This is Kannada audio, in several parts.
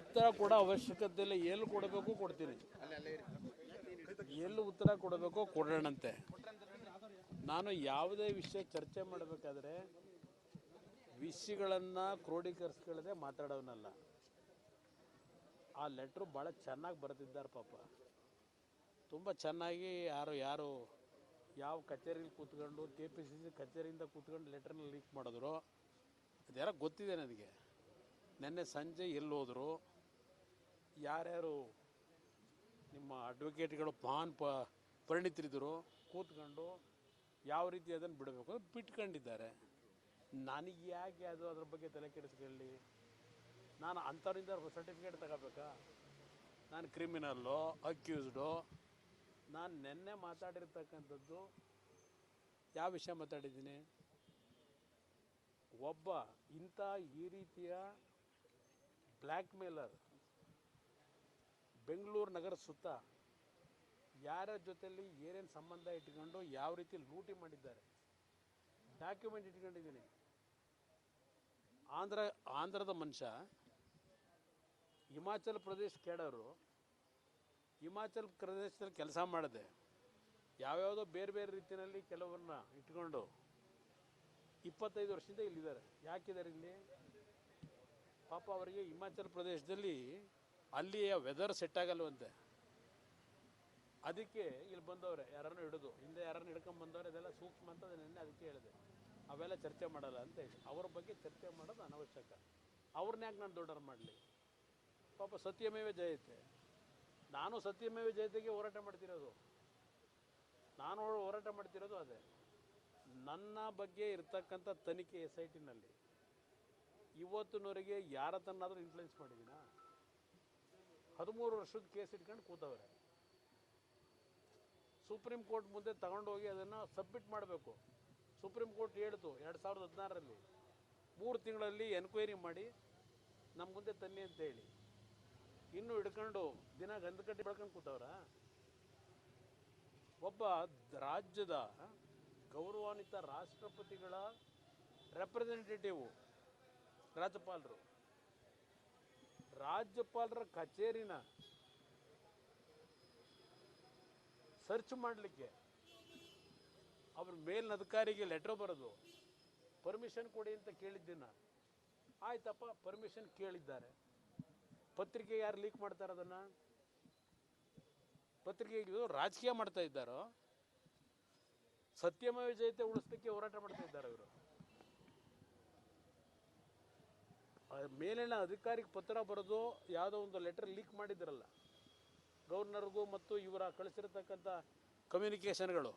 ಉತ್ತರ ಕೊಡೋ ಅವಶ್ಯಕತೆ ಇಲ್ಲ ಎಲ್ಲಿ ಕೊಡಬೇಕು ಕೊಡ್ತೀನಿ. ಎಲ್ಲಿ ಉತ್ತರ ಕೊಡಬೇಕೋ ಕೊಡೋಣಂತೆ. ನಾನು ಯಾವುದೇ ವಿಷಯ ಚರ್ಚೆ ಮಾಡಬೇಕಾದ್ರೆ ವಿಷಯಗಳನ್ನು ಕ್ರೋಢೀಕರಿಸ್ಕೊಳ್ಳದೆ ಮಾತಾಡೋನಲ್ಲ. ಆ ಲೆಟ್ರು ಭಾಳ ಚೆನ್ನಾಗಿ ಬರೆದಿದ್ದಾರೆ ಪಾಪ. ತುಂಬ ಚೆನ್ನಾಗಿ ಯಾರು ಯಾರು ಯಾವ ಕಚೇರಿಲಿ ಕೂತ್ಕೊಂಡು ಕೆ ಪಿ ಸಿ ಸಿ ಕಚೇರಿಯಿಂದ ಕೂತ್ಕೊಂಡು ಲೆಟ್ರನ್ನ ಲೀಕ್ ಮಾಡಿದ್ರು. ಅದ್ಯಾರೋ ಗೊತ್ತಿದೆ ನನಗೆ. ನಿನ್ನೆ ಸಂಜೆ ಎಲ್ಲಿ ಹೋದರು ಯಾರ್ಯಾರು ನಿಮ್ಮ ಅಡ್ವೊಕೇಟ್ಗಳು ಪಾನ್ ಪ ಪರಿಣಿತರಿದ್ದರು ಕೂತ್ಕೊಂಡು ಯಾವ ರೀತಿ ಅದನ್ನು ಬಿಡಬೇಕು ಅಂತ ಬಿಟ್ಕೊಂಡಿದ್ದಾರೆ. ನನಗೆ ಯಾಕೆ ಅದು ಅದ್ರ ಬಗ್ಗೆ ತಲೆ ಕೆಡಿಸ್ಕೊಳ್ಳಿ? ನಾನು ಅಂಥವ್ರಿಂದ ಸರ್ಟಿಫಿಕೇಟ್ ತಗೋಬೇಕಾ? ನಾನು ಕ್ರಿಮಿನಲ್ಲು ಅಕ್ಯೂಸ್ಡು ನಾನು ನಿನ್ನೆ ಮಾತಾಡಿರ್ತಕ್ಕಂಥದ್ದು ಯಾವ ವಿಷಯ ಮಾತಾಡಿದ್ದೀನಿ? ಒಬ್ಬ ಇಂಥ ಈ ರೀತಿಯ ಬ್ಲ್ಯಾಕ್ ಮೇಲರ್ ಬೆಂಗಳೂರು ನಗರ ಸುತ್ತ ಯಾರ ಜೊತೆಯಲ್ಲಿ ಏನೇನು ಸಂಬಂಧ ಇಟ್ಕೊಂಡು ಯಾವ ರೀತಿ ಲೂಟಿ ಮಾಡಿದ್ದಾರೆ. ಡಾಕ್ಯುಮೆಂಟ್ ಇಟ್ಕೊಂಡಿದ್ದೀನಿ. ಆಂಧ್ರ, ಆಂಧ್ರದ ಮನುಷ್ಯ, ಹಿಮಾಚಲ್ ಪ್ರದೇಶ ಕೇಳೋರು, ಹಿಮಾಚಲ್ ಪ್ರದೇಶದಲ್ಲಿ ಕೆಲಸ ಮಾಡಿದೆ ಯಾವ್ಯಾವುದೋ ಬೇರೆ ಬೇರೆ ರೀತಿಯಲ್ಲಿ ಕೆಲವನ್ನ ಇಟ್ಕೊಂಡು ಇಪ್ಪತ್ತೈದು ವರ್ಷದಿಂದ ಇಲ್ಲಿದ್ದಾರೆ. ಯಾಕಿದ್ದಾರೆ ಇಲ್ಲಿ? ಪಾಪ ಅವರಿಗೆ ಹಿಮಾಚಲ ಪ್ರದೇಶದಲ್ಲಿ ಅಲ್ಲಿಯ ವೆದರ್ ಸೆಟ್ ಆಗಲ್ವಂತೆ. ಅದಕ್ಕೆ ಇಲ್ಲಿ ಬಂದವ್ರೆ, ಯಾರನ್ನು ಹಿಡಿದು, ಹಿಂದೆ ಯಾರನ್ನು ಹಿಡ್ಕೊಂಡು ಬಂದವ್ರೆ ಅದೆಲ್ಲ ಸೂಕ್ಷ್ಮ ಅಂತ ನೆನ್ನೆ ಅದಕ್ಕೆ ಹೇಳಿದೆ. ಅವೆಲ್ಲ ಚರ್ಚೆ ಮಾಡಲ್ಲ ಅಂತ ಹೇಳಿ. ಅವ್ರ ಬಗ್ಗೆ ಚರ್ಚೆ ಮಾಡೋದು ಅನವಶ್ಯಕ. ಅವ್ರನ್ನ ನಾನು ದೊಡ್ಡವ್ರು ಮಾಡಲಿ? ಪಾಪ ಸತ್ಯಮೇವ ಜಯತೆ. ನಾನು ಸತ್ಯಮೇವ ಜಯತೆಗೆ ಹೋರಾಟ ಮಾಡ್ತಿರೋದು. ನಾನು ಹೋರಾಟ ಮಾಡ್ತಿರೋದು ಅದೇ. ನನ್ನ ಬಗ್ಗೆ ಇರ್ತಕ್ಕಂಥ ತನಿಖೆ ಎಸ್ ಐ ಟಿನಲ್ಲಿ ಇವತ್ತಿನವರೆಗೆ ಯಾರ ತನ್ನಾದರೂ ಇನ್ಫ್ಲುಯೆನ್ಸ್ ಮಾಡಿದ್ದೀನಾ ಹದಿಮೂರು ವರ್ಷದ ಕೇಸ್ ಇಟ್ಕೊಂಡು ಕೂತವ್ರೆ. ಸುಪ್ರೀಂ ಕೋರ್ಟ್ ಮುಂದೆ ತಗೊಂಡೋಗಿ ಅದನ್ನು ಸಬ್ಮಿಟ್ ಮಾಡಬೇಕು. ಸುಪ್ರೀಂ ಕೋರ್ಟ್ ಹೇಳ್ತು ಎರಡು ಸಾವಿರದ ಹದಿನಾರರಲ್ಲಿ. ಮೂರು ತಿಂಗಳಲ್ಲಿ ಎನ್ಕ್ವೈರಿ ಮಾಡಿ ನಮ್ಮ ಮುಂದೆ ತನ್ನಿ ಅಂತ ಹೇಳಿ. ಇನ್ನು ಹಿಡ್ಕೊಂಡು ದಿನ ಗಂಧ ಕಟ್ಟಿ ಬೆಳ್ಕೊಂಡು ಕೂತವ್ರ? ಒಬ್ಬ ರಾಜ್ಯದ ಗೌರವಾನ್ವಿತ ರಾಷ್ಟ್ರಪತಿಗಳ ರೆಪ್ರೆಸೆಂಟೇಟಿವ್ ರಾಜ್ಯಪಾಲರು. ರಾಜ್ಯಪಾಲರ ಕಚೇರಿನ ಸರ್ಚ್ ಮಾಡಲಿಕ್ಕೆ ಅವ್ರ ಮೇಲಿನ ಅಧಿಕಾರಿಗೆ ಲೆಟ್ರ್ ಬರೋದು ಪರ್ಮಿಷನ್ ಕೊಡಿ ಅಂತ ಕೇಳಿದ್ದೀನಿ ಆಯ್ತಪ್ಪ ಪರ್ಮಿಷನ್ ಕೇಳಿದ್ದಾರೆ. ಪತ್ರಿಕೆ ಯಾರು ಲೀಕ್ ಮಾಡ್ತಾರೆ ಅದನ್ನು? ಪತ್ರಿಕೆ ರಾಜಕೀಯ ಮಾಡ್ತಾ ಇದ್ದಾರೋ? ಸತ್ಯಮಯ ಜಯತೆ ಉಳಿಸ್ಲಿಕ್ಕೆ ಹೋರಾಟ ಮಾಡ್ತಾ ಇದ್ದಾರೆ ಇವರು? ಮೇಲಿನ ಅಧಿಕಾರಿಗೆ ಪತ್ರ ಬರೆದು ಯಾವುದೋ ಒಂದು ಲೆಟರ್ ಲೀಕ್ ಮಾಡಿದ್ರಲ್ಲ ಗವರ್ನರ್ಗೂ ಮತ್ತು ಇವರ ಕಳಿಸಿರ್ತಕ್ಕಂಥ ಕಮ್ಯುನಿಕೇಷನ್ಗಳು.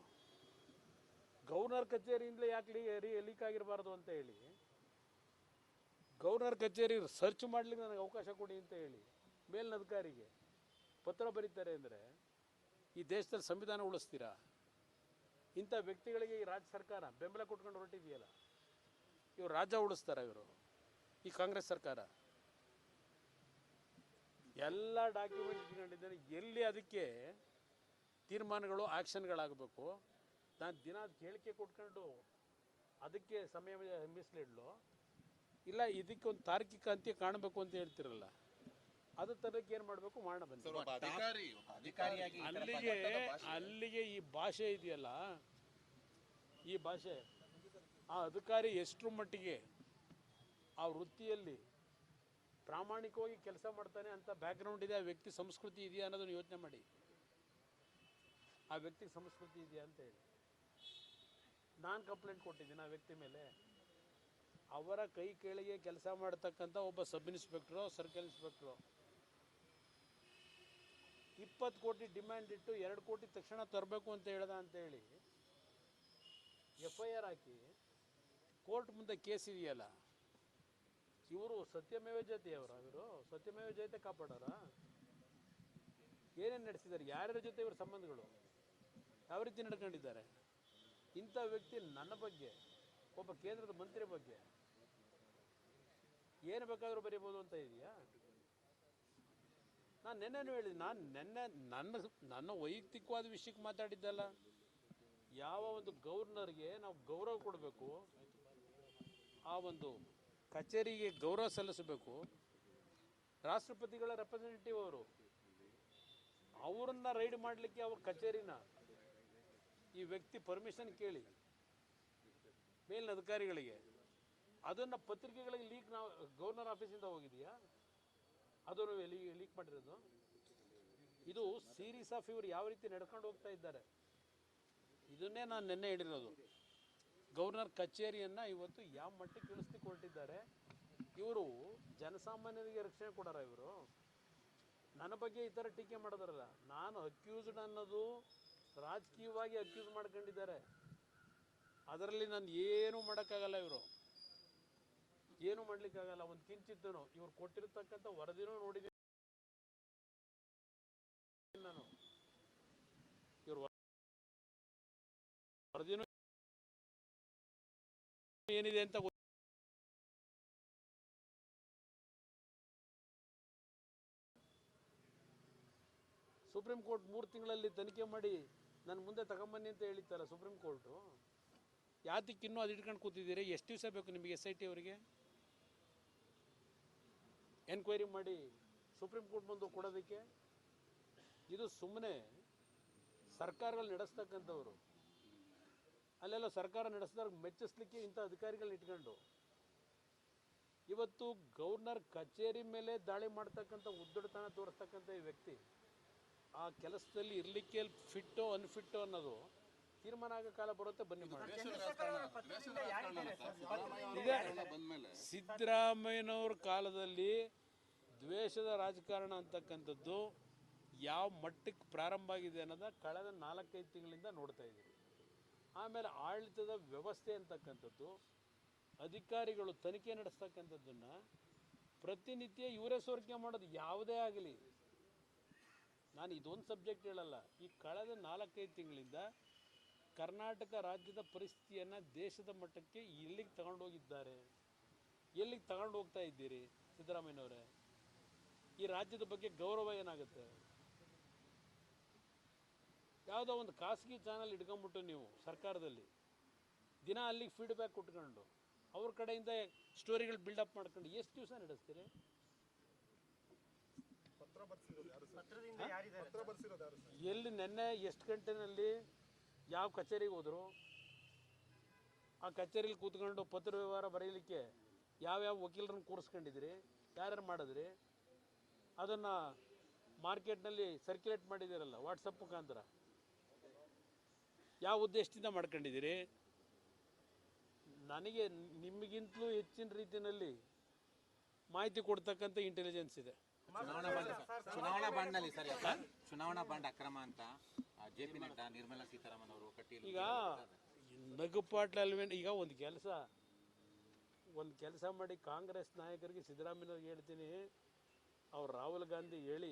ಗವರ್ನರ್ ಕಚೇರಿಯಿಂದಲೇ ಯಾಕೆ ಲೀ, ರೀ, ಲೀಕ್ ಆಗಿರಬಾರ್ದು ಅಂತ ಹೇಳಿ ಗವರ್ನರ್ ಕಚೇರಿ ಸರ್ಚ್ ಮಾಡ್ಲಿಕ್ಕೆ ನನಗೆ ಅವಕಾಶ ಕೊಡಿ ಅಂತ ಹೇಳಿ ಮೇಲಿನ ಅಧಿಕಾರಿಗೆ ಪತ್ರ ಬರೀತಾರೆ ಅಂದರೆ, ಈ ದೇಶದಲ್ಲಿ ಸಂವಿಧಾನ ಉಳಿಸ್ತೀರಾ? ಇಂಥ ವ್ಯಕ್ತಿಗಳಿಗೆ ಈ ರಾಜ್ಯ ಸರ್ಕಾರ ಬೆಂಬಲ ಕೊಟ್ಕೊಂಡು ಹೊರಟಿದೆಯಲ್ಲ, ಇವರು ರಾಜ್ಯ ಉಳಿಸ್ತಾರೆ ಇವರು? ಈ ಕಾಂಗ್ರೆಸ್ ಸರ್ಕಾರ. ಎಲ್ಲ ಡಾಕ್ಯುಮೆಂಟ್ ಇಟ್ಕೊಂಡಿದ್ದಾರೆ ಎಲ್ಲಿ ಅದಕ್ಕೆ ತೀರ್ಮಾನಗಳು ಆ್ಯಕ್ಷನ್ಗಳಾಗಬೇಕು ನಾನು ದಿನ ಹೇಳಿಕೆ ಕೊಟ್ಕೊಂಡು ಅದಕ್ಕೆ ಸಮಯ ಮೀಸಲಿಡ್ಲು. ಇಲ್ಲ ಇದಕ್ಕೆ ಒಂದು ತಾರ್ಕಿಕ ಅಂತ್ಯ ಕಾಣಬೇಕು ಅಂತ ಹೇಳ್ತಿರಲ್ಲ. ಅದು ತರಕ್ಕೆ ಏನು ಮಾಡಬೇಕು? ಮಾಡೋಣ ಅಲ್ಲಿಗೆ ಅಲ್ಲಿಗೆ ಈ ಭಾಷೆ ಇದೆಯಲ್ಲ ಈ ಭಾಷೆ ಆ ಅಧಿಕಾರಿ ಎಷ್ಟು ಮಟ್ಟಿಗೆ ಆ ವೃತ್ತಿಯಲ್ಲಿ ಪ್ರಾಮಾಣಿಕವಾಗಿ ಕೆಲಸ ಮಾಡ್ತಾನೆ ಅಂತ ಬ್ಯಾಕ್ಗ್ರೌಂಡ್ ಇದೆ, ಆ ವ್ಯಕ್ತಿ ಸಂಸ್ಕೃತಿ ಇದೆಯಾ ಅನ್ನೋದನ್ನು ಯೋಚನೆ ಮಾಡಿ. ಆ ವ್ಯಕ್ತಿ ಸಂಸ್ಕೃತಿ ಇದೆಯಾ ಅಂತ ಹೇಳಿ. ನಾನು ಕಂಪ್ಲೇಂಟ್ ಕೊಟ್ಟಿದ್ದೀನಿ ಆ ವ್ಯಕ್ತಿ ಮೇಲೆ. ಅವರ ಕೈ ಕೆಳಗೆ ಕೆಲಸ ಮಾಡ್ತಕ್ಕಂಥ ಒಬ್ಬ ಸಬ್ ಇನ್ಸ್ಪೆಕ್ಟ್ರು ಸರ್ಕಲ್ ಇನ್ಸ್ಪೆಕ್ಟ್ರು ಇಪ್ಪತ್ತು ಕೋಟಿ ಡಿಮ್ಯಾಂಡ್ ಇಟ್ಟು ಎರಡು ಕೋಟಿ ತಕ್ಷಣ ತರಬೇಕು ಅಂತ ಹೇಳ್ದ ಅಂತೇಳಿ ಎಫ್ ಐ ಆರ್ ಹಾಕಿ, ಕೋರ್ಟ್ ಮುಂದೆ ಕೇಸ್ ಇದೆಯಲ್ಲ ಇವರು ಸತ್ಯಮೇವ ಜಯತೆ ಅವರ, ಇವರು ಸತ್ಯಮೇವ ಜಯತೆ ಕಾಪಾಡೋರ? ಏನೇನು ನಡೆಸಿದ್ದಾರೆ? ಯಾರ್ಯಾರ ಜೊತೆ ಇವ್ರ ಸಂಬಂಧಗಳು? ಯಾವ ರೀತಿ ನಡ್ಕೊಂಡಿದ್ದಾರೆ? ಇಂಥ ವ್ಯಕ್ತಿ ನನ್ನ ಬಗ್ಗೆ, ಒಬ್ಬ ಕೇಂದ್ರದ ಮಂತ್ರಿ ಬಗ್ಗೆ ಏನು ಬೇಕಾದರೂ ಬರೀಬೋದು ಅಂತ ಇದೆಯಾ? ನಾನು ನೆನ್ನೆನೂ ಹೇಳಿದೆ, ನಾನು ನೆನ್ನೆ ನನ್ನ ನನ್ನ ವೈಯಕ್ತಿಕವಾದ ವಿಷಯಕ್ಕೆ ಮಾತಾಡಿದ್ದಲ್ಲ. ಯಾವ ಒಂದು ಗೌರ್ನರ್ಗೆ ನಾವು ಗೌರವ ಕೊಡಬೇಕು, ಆ ಒಂದು ಕಚೇರಿಗೆ ಗೌರವ ಸಲ್ಲಿಸಬೇಕು. ರಾಷ್ಟ್ರಪತಿಗಳ ರೆಪ್ರೆಸೆಂಟೇಟಿವ್ ಅವರು. ಅವರನ್ನ ರೈಡ್ ಮಾಡಲಿಕ್ಕೆ ಅವ್ರ ಕಚೇರಿನ ಈ ವ್ಯಕ್ತಿ ಪರ್ಮಿಷನ್ ಕೇಳಿ. ಮೇಲಿನ ಅಧಿಕಾರಿಗಳಿಗೆ ಅದನ್ನು ಪತ್ರಿಕೆಗಳಿಗೆ ಲೀಕ್ ನಾವು ಗವರ್ನರ್ ಆಫೀಸಿಂದ ಹೋಗಿದೆಯಾ? ಅದನ್ನು ಲೀಕ್ ಮಾಡಿರೋದು. ಇದು ಸೀರೀಸ್ ಆಫ್ ಇವರು ಯಾವ ರೀತಿ ನಡ್ಕೊಂಡು ಹೋಗ್ತಾ ಇದ್ದಾರೆ. ಇದನ್ನೇ ನಾನು ನಿನ್ನೆ ಹೇಳಿರೋದು. ಗವರ್ನರ್ ಕಚೇರಿಯನ್ನು ಇವತ್ತು ಯಾವ ಮಟ್ಟಕ್ಕೆ ಇಳಿಸ್ಲಿಕ್ಕೆ ಇವರು ಜನಸಾಮಾನ್ಯರಿಗೆ ರಕ್ಷಣೆ ಕೊಡಾರ ಇವರು? ನನ್ನ ಬಗ್ಗೆ ಈ ಥರ ಟೀಕೆ ಮಾಡಿದಾರಲ್ಲ, ನಾನು ಅಕ್ಯೂಸ್ಡ್ ಅನ್ನೋದು ರಾಜಕೀಯವಾಗಿ ಅಕ್ಯೂಸ್ ಮಾಡ್ಕೊಂಡಿದ್ದಾರೆ. ಅದರಲ್ಲಿ ನಾನು ಏನೂ ಮಾಡೋಕ್ಕಾಗಲ್ಲ ಇವರು. ಏನೂ ಮಾಡ್ಲಿಕ್ಕಾಗಲ್ಲ, ಒಂದು ಕಿಂಚಿತ್ತನು. ಇವರು ಕೊಟ್ಟಿರ್ತಕ್ಕಂಥ ವರದಿನೂ ನೋಡಿದ್ದೀನಿ ನಾನು. ಏನಿದೆ ಅಂತ ಸುಪ್ರೀಂ ಕೋರ್ಟ್ ಮೂರು ತಿಂಗಳಲ್ಲಿ ತನಿಖೆ ಮಾಡಿ ನನ್ನ ಮುಂದೆ ತಗೊಂಬನ್ನಿ ಅಂತ ಹೇಳಿತ್ತಲ್ಲ ಸುಪ್ರೀಂ ಕೋರ್ಟು? ಯಾತಕ್ಕಿನ್ನೂ ಅದು ಇಟ್ಕೊಂಡು ಕೂತಿದ್ದೀರಿ? ಎಷ್ಟು ದಿವಸ ಬೇಕು ನಿಮಗೆ ಎಸ್ ಐ ಟಿ ಅವರಿಗೆ? ಎನ್ಕ್ವೈರಿ ಮಾಡಿ ಸುಪ್ರೀಂ ಕೋರ್ಟ್ ಮುಂದೆ ಕೊಡೋದಕ್ಕೆ? ಇದು ಸುಮ್ಮನೆ ಸರ್ಕಾರಗಳು ನಡೆಸ್ತಕ್ಕಂಥವ್ರು. ಅಲ್ಲೆಲ್ಲ ಸರ್ಕಾರ ನಡೆಸಿದವ್ರಿಗೆ ಮೆಚ್ಚಿಸ್ಲಿಕ್ಕೆ ಇಂಥ ಅಧಿಕಾರಿಗಳನ್ನ ಇಟ್ಕೊಂಡು. ಇವತ್ತು ಗವರ್ನರ್ ಕಚೇರಿ ಮೇಲೆ ದಾಳಿ ಮಾಡ್ತಕ್ಕಂಥ ಉದ್ದಡತನ ತೋರಿಸ್ತಕ್ಕಂಥ ಈ ವ್ಯಕ್ತಿ ಆ ಕೆಲಸದಲ್ಲಿ ಇರಲಿಕ್ಕೆ ಫಿಟ್ಟೋ ಅನ್ಫಿಟ್ಟೋ ಅನ್ನೋದು ತೀರ್ಮಾನ ಆಗೋ ಕಾಲ ಬರುತ್ತೆ ಬನ್ನಿ ಮಾಡಿ ಈಗ ಸಿದ್ದರಾಮಯ್ಯನವ್ರ ಕಾಲದಲ್ಲಿ ದ್ವೇಷದ ರಾಜಕಾರಣ ಅಂತಕ್ಕಂಥದ್ದು ಯಾವ ಮಟ್ಟಕ್ಕೆ ಪ್ರಾರಂಭ ಆಗಿದೆ ಅನ್ನೋದ ಕಳೆದ ನಾಲ್ಕೈದು ತಿಂಗಳಿಂದ ನೋಡ್ತಾ ಇದ್ದೀವಿ. ಆಮೇಲೆ ಆಡಳಿತದ ವ್ಯವಸ್ಥೆ ಅಂತಕ್ಕಂಥದ್ದು, ಅಧಿಕಾರಿಗಳು ತನಿಖೆ ನಡೆಸ್ತಕ್ಕಂಥದ್ದನ್ನು ಪ್ರತಿನಿತ್ಯ ಇವರೇ ಸೋರಿಕೆ ಮಾಡೋದು ಯಾವುದೇ ಆಗಲಿ. ನಾನು ಇದೊಂದು ಸಬ್ಜೆಕ್ಟ್ ಹೇಳಲ್ಲ, ಈ ಕಳೆದ ನಾಲ್ಕೈದು ತಿಂಗಳಿಂದ ಕರ್ನಾಟಕ ರಾಜ್ಯದ ಪರಿಸ್ಥಿತಿಯನ್ನು ದೇಶದ ಮಟ್ಟಕ್ಕೆ ಎಲ್ಲಿಗೆ ತಗೊಂಡೋಗಿದ್ದಾರೆ, ಎಲ್ಲಿಗೆ ತಗೊಂಡು ಹೋಗ್ತಾ ಇದ್ದೀರಿ ಸಿದ್ದರಾಮಯ್ಯನವರೇ? ಈ ರಾಜ್ಯದ ಬಗ್ಗೆ ಗೌರವ ಏನಾಗುತ್ತೆ? ಯಾವುದೋ ಒಂದು ಖಾಸಗಿ ಚಾನಲ್ ಇಟ್ಕೊಂಬಿಟ್ಟು ನೀವು ಸರ್ಕಾರದಲ್ಲಿ ದಿನ ಅಲ್ಲಿಗೆ ಫೀಡ್ಬ್ಯಾಕ್ ಕೊಟ್ಕೊಂಡು ಅವ್ರ ಕಡೆಯಿಂದ ಸ್ಟೋರಿಗಳು ಬಿಲ್ಡಪ್ ಮಾಡ್ಕೊಂಡು ಎಷ್ಟು ದಿವಸ ನಡೆಸ್ತೀರಿ? ಎಲ್ಲಿ ನೆನ್ನೆ ಎಷ್ಟು ಗಂಟೆನಲ್ಲಿ ಯಾವ ಕಚೇರಿಗೆ ಹೋದ್ರು? ಆ ಕಚೇರಿಲಿ ಕೂತ್ಕೊಂಡು ಪತ್ರ ವ್ಯವಹಾರ ಬರೀಲಿಕ್ಕೆ ಯಾವ್ಯಾವ ವಕೀಲರನ್ನ ಕೂರಿಸ್ಕೊಂಡಿದ್ರಿ ಯಾರ್ಯಾರು ಮಾಡಿದ್ರಿ? ಅದನ್ನು ಮಾರ್ಕೆಟ್ನಲ್ಲಿ ಸರ್ಕ್ಯುಲೇಟ್ ಮಾಡಿದ್ದೀರಲ್ಲ ವಾಟ್ಸಪ್ ಮುಖಾಂತರ. ಯಾವ ಉದ್ದೇಶದಿಂದ ಮಾಡ್ಕೊಂಡಿದ್ದೀರಿ? ನನಗೆ ನಿಮಗಿಂತಲೂ ಹೆಚ್ಚಿನ ರೀತಿಯಲ್ಲಿ ಮಾಹಿತಿ ಕೊಡ್ತಕ್ಕಂಥ ಇಂಟೆಲಿಜೆನ್ಸ್ ಇದೆ. ಚುನಾವಣಾ ಬಾಂಡ್ ಚುನಾವಣಾ ಬಾಂಡ್ನಲ್ಲಿ ಸರ್ ಈಗ ಚುನಾವಣಾ ಬಾಂಡ್ ಅಕ್ರಮ ಅಂತ ಜೆ ಪಿ ನಡ್ಡಾ ನಿರ್ಮಲಾ ಸೀತಾರಾಮನ್ ಅವರು ಈಗ ಈಗ ನಗುಪಾಟ್ಲಲ್ವೇ ಈಗ ಒಂದು ಕೆಲಸ ಒಂದು ಕೆಲಸ ಮಾಡಿ ಕಾಂಗ್ರೆಸ್ ನಾಯಕರಿಗೆ ಸಿದ್ದರಾಮಯ್ಯವ್ರಿಗೆ ಹೇಳ್ತೀನಿ. ಅವ್ರು ರಾಹುಲ್ ಗಾಂಧಿ ಹೇಳಿ